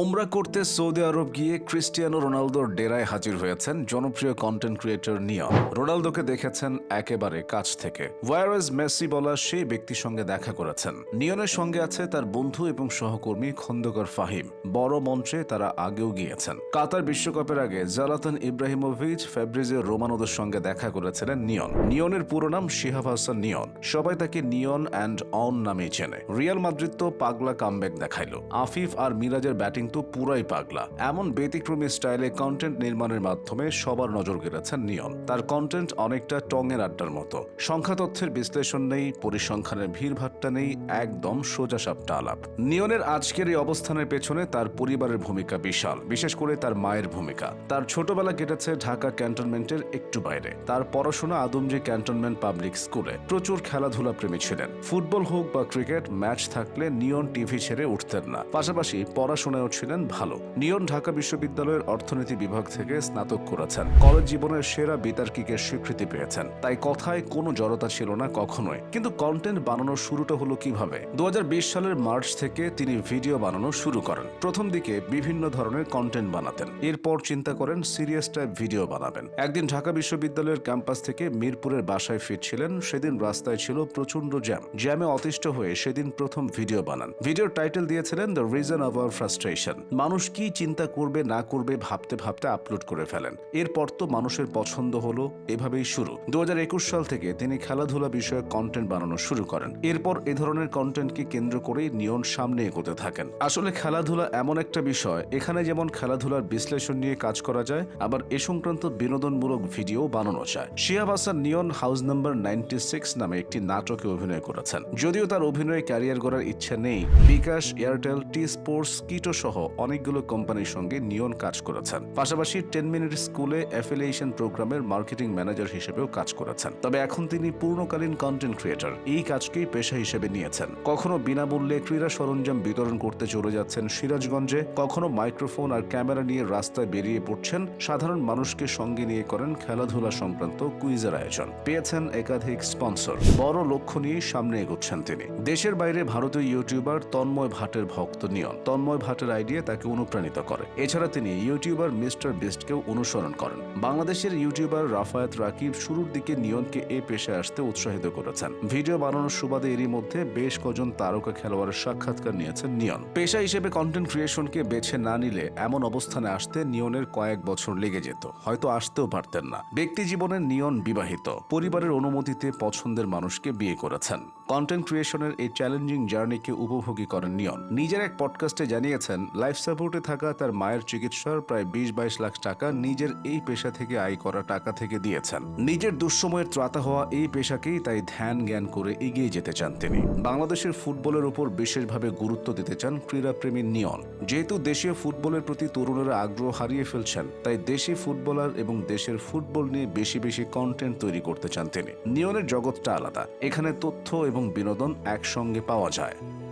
ওমরা করতে সৌদি আরব গিয়ে ক্রিস্টিয়ানো রোনালদোর ডেরায় হাজির হয়েছেন জনপ্রিয় কন্টেন্ট ক্রিয়েটর নিয়ন রোনালদোকে দেখেছেন একেবারে কাছ থেকে। ভায়ারেজ মেসি বলা সেই ব্যক্তির সঙ্গে দেখা করেছেন। নিয়নের সঙ্গে আছে তার বন্ধু এবং সহকর্মী খন্দকার ফাহিম। বড় মঞ্চে তারা আগেও গিয়েছেন। কাতার বিশ্বকাপের আগে জালাতান ইব্রাহিমোভিচ ফেব্রিজে রোমানোদের সঙ্গে দেখা করেছিলেন নিয়ন। নিয়নের পুরো নাম শিহাব হাসান নিয়ন। সবাই তাকে নিয়ন অ্যান্ড অন নামেই চেনে। রিয়াল মাদ্রিদ তো পাগলা কামব্যাক দেখাইল। আফিফ আর মিরাজের ব্যাটিং তো পুরাই পাগলা। এমন ব্যতিক্রমী স্টাইলে কন্টেন্ট নির্মাণের মাধ্যমে সবার নজর কেড়েছেন নিয়ন তার কন্টেন্ট অনেকটা টঙের আড্ডার মতো। সংখ্যা তথ্যের বিশ্লেষণ নেই, পরিসংখ্যানের ভিড়ভাট্টা নেই, একদম সোজা সাপটা আলাপ। নিয়নের আজকের এই অবস্থানের পেছনে তার পরিবারের ভূমিকা বিশাল, বিশেষ করে তার মায়ের ভূমিকা। তার ছোটবেলা কেটেছে ঢাকা ক্যান্টনমেন্টের একটু বাইরে। তার পড়াশোনা আদমজি ক্যান্টনমেন্ট পাবলিক স্কুলে। প্রচুর খেলাধুলা প্রেমী ছিলেন। ফুটবল হোক বা ক্রিকেট, ম্যাচ থাকলে নিয়ন টিভি ছেড়ে উঠতেন না। পাশাপাশি পড়াশোনায়ও ছিলেন ভালো। নিয়ন ঢাকা বিশ্ববিদ্যালয়ের অর্থনীতি বিভাগ থেকে স্নাতক করেছেন। কলেজ জীবনের সেরা বিতার্কিকের স্বীকৃতি পেয়েছেন। তাই কথায় কোনো জড়তা ছিল না কখনোই। কিন্তু কন্টেন্ট বানানোর শুরুটা হলো কীভাবে? দু সালের মার্চ থেকে তিনি ভিডিও বানানো শুরু করেন। প্রথম দিকে বিভিন্ন ধরনের কন্টেন্ট বানাতেন। এরপর চিন্তা করেন সিরিয়াস টাইপ ভিডিও বানাবেন। একদিন ঢাকা বিশ্ববিদ্যালয়ের ক্যাম্পাস থেকে মিরপুরের বাসায় ফিরছিলেন। সেদিন রাস্তায় ছিল প্রচণ্ড জ্যাম জ্যামে অতিষ্ঠ হয়ে সেদিন প্রথম ভিডিও বানান। ভিডিওর টাইটেল দিয়েছিলেন the reason of our frustration মানুষ কি চিন্তা করবে, না করবে ভাবতে ভাবতে আপলোড করে ফেলেন। এরপর তো মানুষের পছন্দ হলো, এভাবেই শুরু। দু সাল থেকে তিনি খেলাধুলা বিষয়ক কন্টেন্ট বানানো শুরু করেন। এরপর এ ধরনের কন্টেন্টকে কেন্দ্র করেই নিয়ন সামনে এগোতে থাকেন। আসলে খেলাধুলা এমন একটা বিষয়, এখানে যেমন খেলাধুলার বিশ্লেষণ নিয়ে কাজ করা যায়, আবার এ সংক্রান্ত বিনোদনমূলক ভিডিও বানানো যায়। Shiab Hasan Niyon house number ninety six নামে একটি নাটকে অভিনয় করেছেন। যদিও তার অভিনয়ে ক্যারিয়ার গড়ার ইচ্ছা নেই, বিকাশ, এয়ারটেল টি স্পোর্টস কিটো সহ অনেকগুলো কোম্পানির সঙ্গে নিয়ন কাজ করেছেন। পাশাপাশি টেন মিনিট স্কুলে অ্যাফিলিয়েশন প্রোগ্রামের মার্কেটিং ম্যানেজার হিসেবেও কাজ করেছেন। তবে এখন তিনি পূর্ণকালীন কন্টেন্ট ক্রিয়েটর এই কাজকেই পেশা হিসেবে নিয়েছেন। কখনো বিনামূল্যে ক্রীড়া সরঞ্জাম বিতরণ করতে চলে যাচ্ছেন সিরাজগঞ্জে, কখনো মাইক্রোফোন আর ক্যামেরা নিয়ে রাস্তায় বেরিয়ে পড়ছেন সাধারণ মানুষকে সঙ্গে নিয়ে করেন খেলাধুলা সংক্রান্ত কুইজের আয়োজন। পেয়েছেন একাধিক স্পন্সর বড় লক্ষ্য নিয়ে সামনে এগোচ্ছেন তিনি। দেশের বাইরে ভারতীয় ইউটিউবার তন্ময় ভাটের ভক্ত নিয়ন। তন্ময় ভাটের আইডিয়া তাকে অনুপ্রাণিত করে। এছাড়া তিনি ইউটিউবার মিস্টার বিস্টকেও অনুসরণ করেন। বাংলাদেশের ইউটিউবার রাফায়াত রাকিব শুরুর দিকে নিয়নকে এ পেশায় আসতে উৎসাহিত করেছেন। ভিডিও বানানোর সুবাদে এরই মধ্যে বেশ কজন তারকা খেলোয়াড়ের সাক্ষাৎকার নিয়েছেন নিয়ন। পেশা হিসেবে কন্টেন্ট ক্রিয়েশনকে বেছে না নিলে এমন অবস্থানে আসতে নিয়নের কয়েক বছর লেগে যেত। হয়তো আসতেও পারতেন না। ব্যক্তি জীবনের নিয়ন বিবাহিত। পরিবারের অনুমতিতে পছন্দের মানুষকে বিয়ে করেছেন। কন্টেন্ট ক্রিয়েশনের এই চ্যালেঞ্জিং জার্নিকে উপভোগী করেন নিয়ন। নিজের এক পডকাস্টে জানিয়েছেন লাইফ সাপোর্টে থাকা তার মায়ের চিকিৎসার প্রায় বিশ বাইশ লাখ টাকা নিজের এই পেশা থেকে আয় করা টাকা থেকে দিয়েছেন। নিজের দুঃসময়ের ত্রাতা হওয়া এই পেশাকেই তাই ধ্যান জ্ঞান করে এগিয়ে যেতে চান তিনি। বাংলাদেশের ফুটবলের উপর বিশেষভাবে গুরুত্ব দিতে চান ক্রীড়াপ্রেমী নিয়ন। যেহেতু দেশীয় ফুটবলের প্রতি তরুণেরা আগ্রহ হারিয়ে ফেলছেন, তাই দেশি ফুটবলার এবং দেশের ফুটবল নিয়ে বেশি বেশি কন্টেন্ট তৈরি করতে চান তিনি। নিয়নের জগৎটা আলাদা। এখানে তথ্য এবং বিনোদন একসঙ্গে পাওয়া যায়।